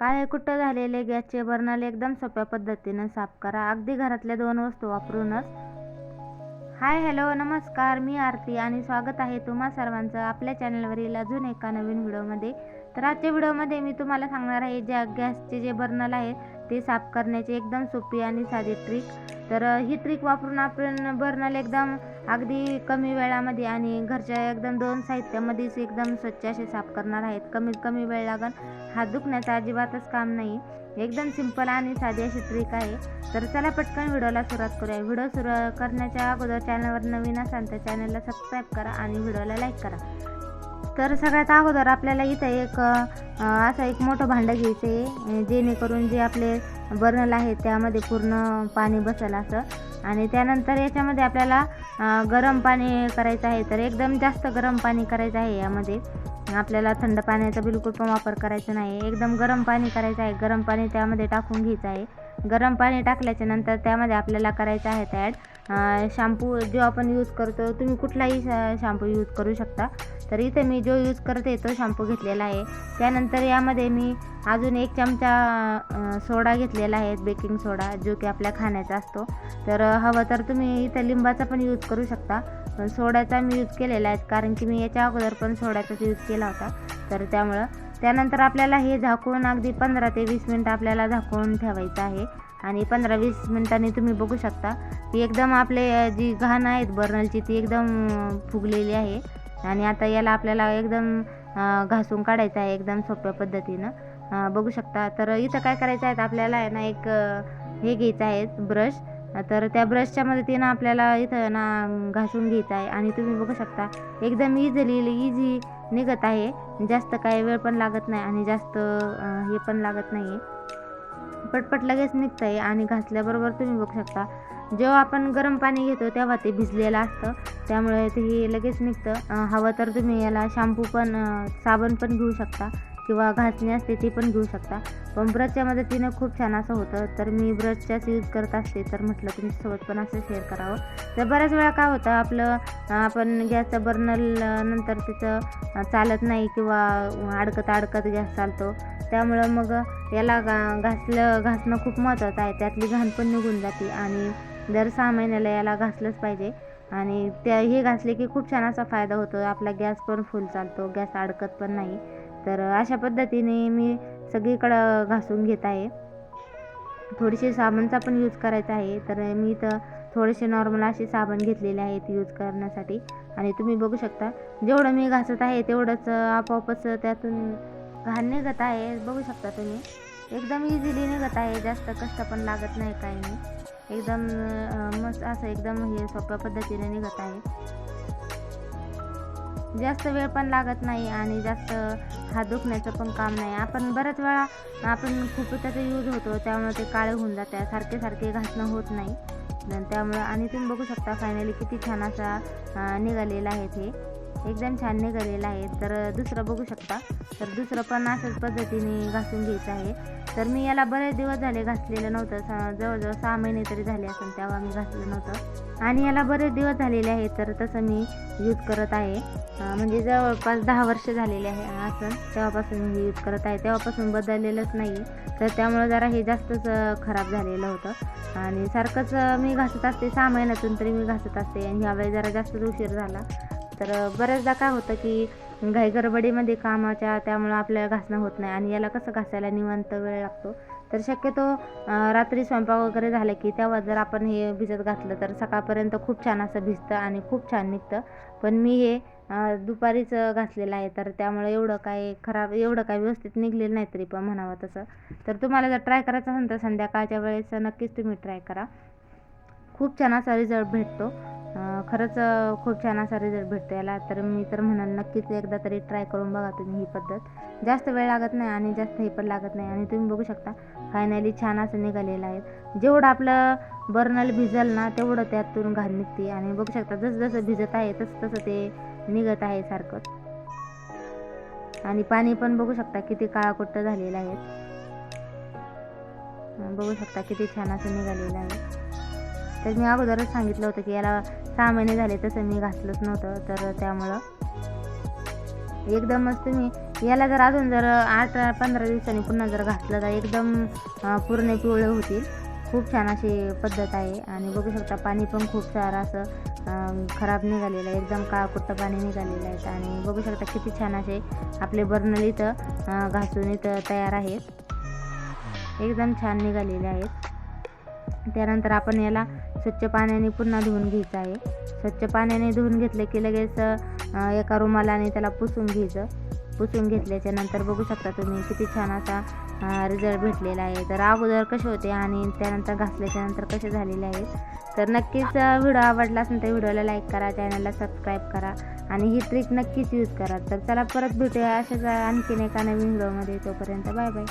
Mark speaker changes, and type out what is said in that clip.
Speaker 1: काळे कुट्ट झालेले? गॅसचे बर्नल एकदम सोप्या पद्धतीनं साफ करा. अगदी घरातल्या दोन वस्तू वापरूनच हाय हॅलो नमस्कार. मी आरती आणि स्वागत आहे तुम्हा सर्वांचं आपल्या चॅनलवरील अजून एका नवीन व्हिडिओमध्ये. तर आजच्या व्हिडिओमध्ये मी तुम्हाला सांगणार आहे ज्या गॅसचे जे बर्नल आहे ते साफ करण्याची एकदम सोपी आणि साधी ट्रिक तर ही ट्रिक वापरून आपण बर्नल एकदम अगदी कमी वेळामध्ये आणि घरच्या एकदम दोन साहित्यामध्येच एकदम स्वच्छ असे साफ करणार आहेत. कमीत कमी वेळ लागन. हात दुखण्याचं अजिबातच काम नाही. एकदम सिंपल आणि साधी अशी ट्रिक आहे. तर चला पटकन व्हिडिओला सुरुवात करूया. व्हिडिओ सुरू करण्याच्या अगोदर चॅनलवर नवीन असाल तर चॅनलला सबस्क्राईब करा आणि व्हिडिओला लाईक करा. तर सगळ्यात अगोदर आपल्याला इथं एक असं एक मोठं भांडं घ्यायचं आहे जेणेकरून जे आपले बर्नल आहेत त्यामध्ये पूर्ण पाणी बसेल असं. आणि त्यानंतर याच्यामध्ये आपल्याला गरम पाणी करायचं आहे. तर एकदम जास्त गरम पाणी करायचं आहे यामध्ये. आपल्याला थंड पाण्याचा बिलकुल पण वापर करायचा नाही. एकदम गरम पाणी करायचं आहे. गरम पाणी त्यामध्ये टाकून घ्यायचं आहे. गरम पाणी टाकल्याच्या नंतर त्यामध्ये आपल्याला करायचं आहे ॲड शॅम्पू जो आपण यूज करतो तुम्ही कुठलाही शॅम्पू यूज करू शकता. तर इथे मी जो यूज करते तो शॅम्पू घेतलेला आहे. त्यानंतर यामध्ये मी अजून एक चमचा सोडा घेतलेला आहे बेकिंग सोडा जो की आपल्या खाण्याचा असतो. तर हवं तर तुम्ही इथं लिंबाचा पण यूज करू शकता. पण सोड्याचा मी यूज केलेला आहे. कारण की मी याच्या अगोदर पण सोड्याचाच यूज केला होता. तर त्यामुळं त्यानंतर आपल्याला हे झाकून अगदी पंधरा ते वीस मिनटं आपल्याला झाकून ठेवायचं आहे. आणि पंधरा वीस मिनटांनी तुम्ही बघू शकता की एकदम आपले जी घाण आहेत बर्नलची ती एकदम फुगलेली आहे. आणि आता याला आपल्याला एकदम घासून काढायचं आहे एकदम सोप्या पद्धतीनं. बघू शकता. तर इथं काय करायचं आहे आपल्याला आहे ना एक हे घ्यायचं आहे ब्रश तर त्या ब्रशच्या मदतीनं आपल्याला इथं ना घासून घ्यायचं आहे. आणि तुम्ही बघू शकता एकदम इझिली इझी निघत आहे. जास्त काही वेळ पण लागत नाही आणि जास्त हे पण लागत नाही पटपट लगेच निघतं आहे आणि घासल्याबरोबर तुम्ही बघू शकता जेव्हा आपण गरम पाणी घेतो तेव्हा ते भिजलेलं असतं. त्यामुळे ते हे लगेच निघतं. हवं तर तुम्ही याला शॅम्पू पण साबण पण घेऊ शकता. किंवा घासणी असते ती पण घेऊ शकता. पण ब्रशच्या मदतीनं खूप छान असं होतं. तर मी ब्रशच्याच यूज करत असते. तर म्हटलं तुमच्यासोबत पण असं शेअर करावं. तर बऱ्याच वेळा काय होतं आपलं आपण गॅसचं बर्नल नंतर तिचं चालत नाही किंवा अडकत अडकत गॅस चालतो. त्यामुळं मग याला गा घासलं घासणं खूप महत्त्वाचं आहे. त्यातली घाण पण निघून जाते आणि दर सहा महिन्याला याला घासलंच पाहिजे. आणि त्या हे घासले की खूप छान असा फायदा होतो. आपला गॅस पण फुल चालतो. गॅस अडकत पण नाही. तर अशा पद्धतीने मी सगळीकडं घासून घेत आहे. थोडीशी साबणचा पण यूज करायचा आहे. तर मी तर थोडेसे नॉर्मल असे साबण घेतलेले आहेत यूज करण्यासाठी. आणि तुम्ही बघू शकता जेवढं मी घासत आहे तेवढंच आपोआपच त्यातून घाण निघत आहे. बघू शकता तुम्ही. एकदम इझिली निघत आहे. जास्त कष्ट पण लागत नाही काही नाही एकदम मस्त असं एकदम हे सोप्या पद्धतीने निघत आहे. जास्त वेळ पण लागत नाही आणि जास्त हात दुखण्याचं पण काम नाही. आपण बऱ्याच वेळा आपण खूप त्याचा यूज होतो त्यामुळे ते काळे होऊन जाते सारखे सारखे घासणं होत नाही. त्यामुळे त्यामुळं आणि तुम्ही बघू शकता फायनली किती छान असा निघालेला आहे ते. एकदम छान निघालेला आहे. तर दुसरं बघू शकता. तर दुसरं पण अशाच पद्धतीने घासून घ्यायचं आहे. तर मी याला बरेच दिवस झाले घासलेलं नव्हतं. सा- जवळजवळ सहा महिने तरी झाले असेल तेव्हा मी घासलं नव्हतं. आणि याला बरेच दिवस झालेले आहेत. तर तसं मी यूज करत आहे. म्हणजे जवळपास दहा वर्ष झालेले आहे असं तेव्हापासून मी यूज करत आहे. तेव्हापासून बदललेलंच नाही. तर त्यामुळे जरा हे जास्तच खराब झालेलं होतं. आणि सारखंच मी घासत असते. सहा महिन्यातून तरी मी घासत असते. आणि ह्यावेळी जरा जास्तच उशीर झाला. तर बऱ्याचदा काय होतं की घाई गडबडीमध्ये कामाच्या त्यामुळं आपल्याला घासणं होत नाही आणि याला कसं घासायला निवांत वेळ लागतो? तर शक्यतो रात्री स्वयंपाक वगैरे झालं की तेव्हा जर आपण हे भिजत घातलं तर सकाळपर्यंत खूप छान असं भिजतं आणि खूप छान निघतं. पण मी हे दुपारीच घासलेलं आहे तर त्यामुळे एवढं काय खराब एवढं काय व्यवस्थित निघलेलं नाही तरी पण म्हणावं तसं. तर तुम्हाला जर ट्राय करायचं असेल तर संध्याकाळच्या वेळेस नक्कीच तुम्ही ट्राय करा. खूप छान असा रिझल्ट भेटतो. खरंच खूप छान असा रिझल्ट भेटतो याला. तर मी तर म्हणाल नक्कीच एकदा तरी ट्राय करून बघा तुम्ही ही पद्धत. जास्त वेळ लागत नाही आणि जास्त हे पण लागत नाही. आणि तुम्ही बघू शकता फायनली छान असं निघालेलं आहे. जेवढं आपलं बर्नल भिजल ना तेवढं त्यातून घाण निघते. आणि बघू शकता जसं जसं भिजत आहे तसं तसं ते निघत आहे सारखं. आणि पाणी पण बघू शकता किती काळाकुट्ट झालेलं आहे. बघू शकता किती छान असं निघालेलं आहे. तर मी अगोदरच सांगितलं होतं की याला सहा महिने झाले तसं मी घातलंच नव्हतं तर त्यामुळं. एकदमच तुम्ही याला जर अजून जर आठ पंधरा दिवसांनी पुन्हा जर घातलं तर एकदम पूर्ण पिवळे होतील. खूप छान अशी पद्धत आहे आणि बघू शकता पाणी पण खूप सारं असं खराब निघालेलं आहे. एकदम काळकुट्ट पाणी निघालेलं आहे. आणि बघू शकता किती छान असे आपले बर्नल इथं घासून इथं तयार आहेत. एकदम छान निघालेले आहेत. त्यानंतर आपण याला स्वच्छ पाण्याने पुन्हा धुवून घ्यायचं आहे. स्वच्छ पाण्याने धुवून घेतले की लगेच एका रुमालाने त्याला पुसून घ्यायचं. पुसून घेतल्याच्या नंतर बघू शकता तुम्ही किती छान असा रिझल्ट भेटलेला आहे. तर अगोदर कसे होते आणि त्यानंतर घासल्याच्या नंतर कसे झालेले आहेत तर नक्कीच व्हिडिओ आवडला असेल तर व्हिडिओला लाईक करा चॅनलला सबस्क्राईब करा आणि ही ट्रिक नक्कीच यूज करा. तर चला परत भेटूया अशाच आणखीन एका नवीन व्हिडिओमध्ये तोपर्यंत बाय बाय